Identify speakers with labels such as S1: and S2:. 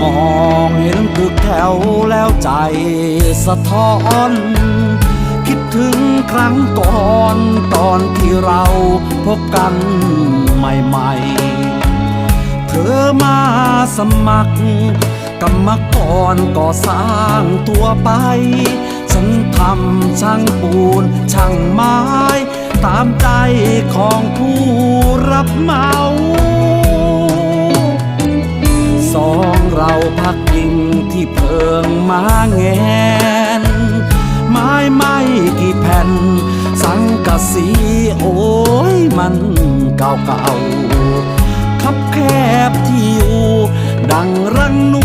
S1: มองเห็นตึกแถวแล้วใจสะท้อน คิดถึงครั้งก่อนตอนที่เราพบกันใหม่ๆ เธอมาสมัคร กรรมกรก่อสร้างตัวไป ฉันทำช่างปูนช่างไม้ ตามใจของผู้รับเหมา พักยิงที่เพิงมาแงน ไม้ไม่กี่แผ่น สังกะสีโอ้ยมันเก่าเก่าคับแคบที่อยู่ ดังรังนู